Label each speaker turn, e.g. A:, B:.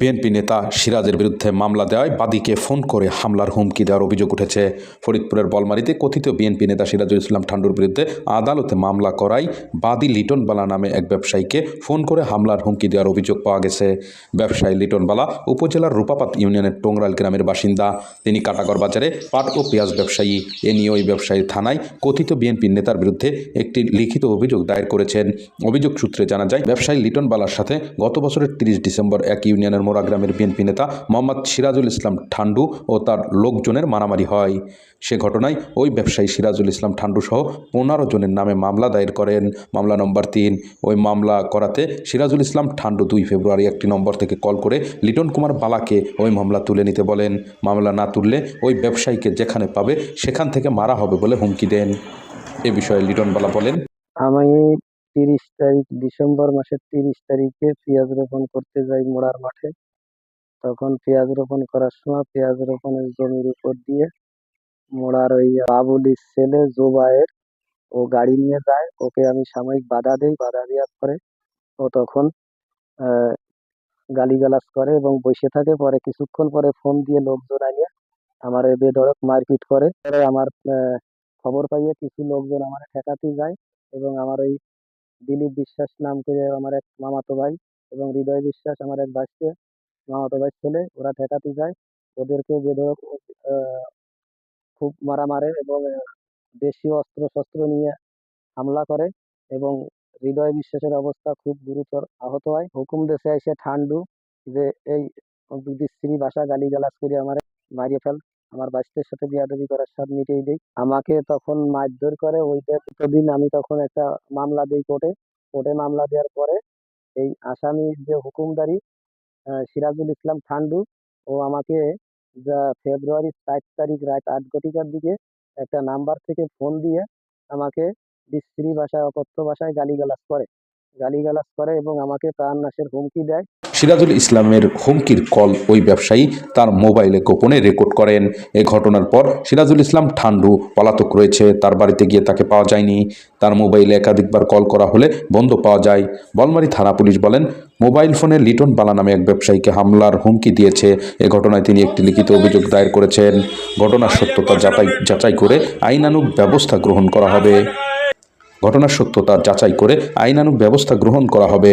A: BNP নেতা সিরাজের বিরুদ্ধে মামলা দেওয়ায় বাদীকে ফোন করে হামলার হুমকি দেওয়ার অভিযোগ উঠেছে। ফরিদপুরের বলমারিতে কথিত বিএনপি নেতা সিরাজুল ইসলাম ঠান্ডুর বিরুদ্ধে আদালতে মামলা করায় বাদী লিটনবালা নামে এক ব্যবসায়ীকে ফোন করে হামলার হুমকি দেওয়ার অভিযোগ পাওয়া গেছে। ব্যবসায়ী লিটনবালা উপজেলার রূপাপাত ইউনিয়নের টোংরাল গ্রামের বাসিন্দা। তিনি কাটাগড় বাজারে পাট ও পেঁয়াজ ব্যবসায়ী। এ নিয়ে ওই ব্যবসায়ী থানায় কথিত বিএনপি নেতার বিরুদ্ধে একটি লিখিত অভিযোগ দায়ের করেছেন। অভিযোগ সূত্রে জানা যায়, ব্যবসায়ী লিটন বালার সাথে গত বছরের তিরিশ ডিসেম্বর এক ইউনিয়নের মোরা গ্রামের বিএনপি নেতা মোহাম্মদ সিরাজুল ইসলাম ঠান্ডু ও তার লোকজনের মারামারি হয়। সে ঘটনায় ওই ব্যবসায়ী সিরাজুল ইসলাম ঠান্ডু সহ পনেরো জনের নামে মামলা দায়ের করেন। মামলা নম্বর তিন, ওই মামলা করাতে সিরাজুল ইসলাম ঠান্ডু দুই ফেব্রুয়ারি একটি নম্বর থেকে কল করে লিটন কুমার বালাকে ওই মামলা তুলে নিতে বলেন। মামলা না তুললে ওই ব্যবসায়ীকে যেখানে পাবে সেখান থেকে মারা হবে বলে হুমকি দেন। এ বিষয়ে লিটন বালা বলেন।
B: আমি তিরিশ তারিখ, ডিসেম্বর মাসের তিরিশ তারিখে পেঁয়াজ রোপণ করতে যাই মোড়ার মাঠে। তখন পেঁয়াজ রোপণ করার সময় পেঁয়াজ রোপণের জমির উপর দিয়ে মোড়ার ওই বাবুলির ছেলে জোবায়ের ও গাড়ি নিয়ে যায়। ওকে আমি সাময়িক বাধা দেই, বাধা দেওয়ার পরে ও তখন গালিগালাজ করে এবং বসে থাকে। পরে কিছুক্ষণ পরে ফোন দিয়ে লোকজন আনিয়ে আমার বেধড়ক মারপিট করে। পরে আমার খবর পাইয়ে কিছু লোকজন আমার ঠেকাতে যায় এবং আমার ওই দিলীপ বিশ্বাস নাম করে আমার এক মামাতো ভাই এবং হৃদয় বিশ্বাস আমার এক ভাইকে মামাতো ভাই ছেলে ওরা ঠেকাতে যায়। ওদেরকেও বেধড়ক আহ, খুব মারা মারে এবং দেশীয় অস্ত্র শস্ত্র নিয়ে হামলা করে এবং হৃদয় বিশ্বাসের অবস্থা খুব গুরুতর আহত হয়। হুকুম দেশে এসে ঠান্ডু যে এই বিশ্রী ভাষা গালিগালাজ করে আমার মারিয়ে ফেল। আমার বাচ্চাদের সাথে বিয়াদবি করার সব মিটিয়ে দেই। আমাকে তখন মারধর করে ওইটা দিন আমি তখন একটা মামলা দিই কোর্টে। কোর্টে মামলা দেওয়ার পরে এই আসামির যে হুকুমদারি সিরাজুল ইসলাম ঠান্ডু ও আমাকে যা ফেব্রুয়ারি চার তারিখ রাত আট ঘটিকার দিকে একটা নাম্বার থেকে ফোন দিয়ে আমাকে বিশ্রী ভাষায়, অকথ্য ভাষায় গালিগালাজ করে। গালিগালাজ করে এবং আমাকে প্রাণনাশের হুমকি দেয়।
A: সিরাজুল ইসলামের হুমকির কল ওই ব্যবসায়ী তার মোবাইলে গোপনে রেকর্ড করেন। এ ঘটনার পর সিরাজুল ইসলাম ঠান্ডু পলাতক রয়েছে। তার বাড়িতে গিয়ে তাকে পাওয়া যায়নি। তার মোবাইলে একাধিকবার কল করা হলে বন্ধ পাওয়া যায়। বলমারি থানা পুলিশ বলেন, মোবাইল ফোনে লিটন বালা নামে এক ব্যবসায়ীকে হামলার হুমকি দিয়েছে। এ ঘটনায় তিনি একটি লিখিত অভিযোগ দায়ের করেছেন। ঘটনার সত্যতা যাচাই যাচাই করে আইনানুগ ব্যবস্থা গ্রহণ করা হবে। ঘটনার সত্যতা যাচাই করে আইনানুগ ব্যবস্থা গ্রহণ করা হবে।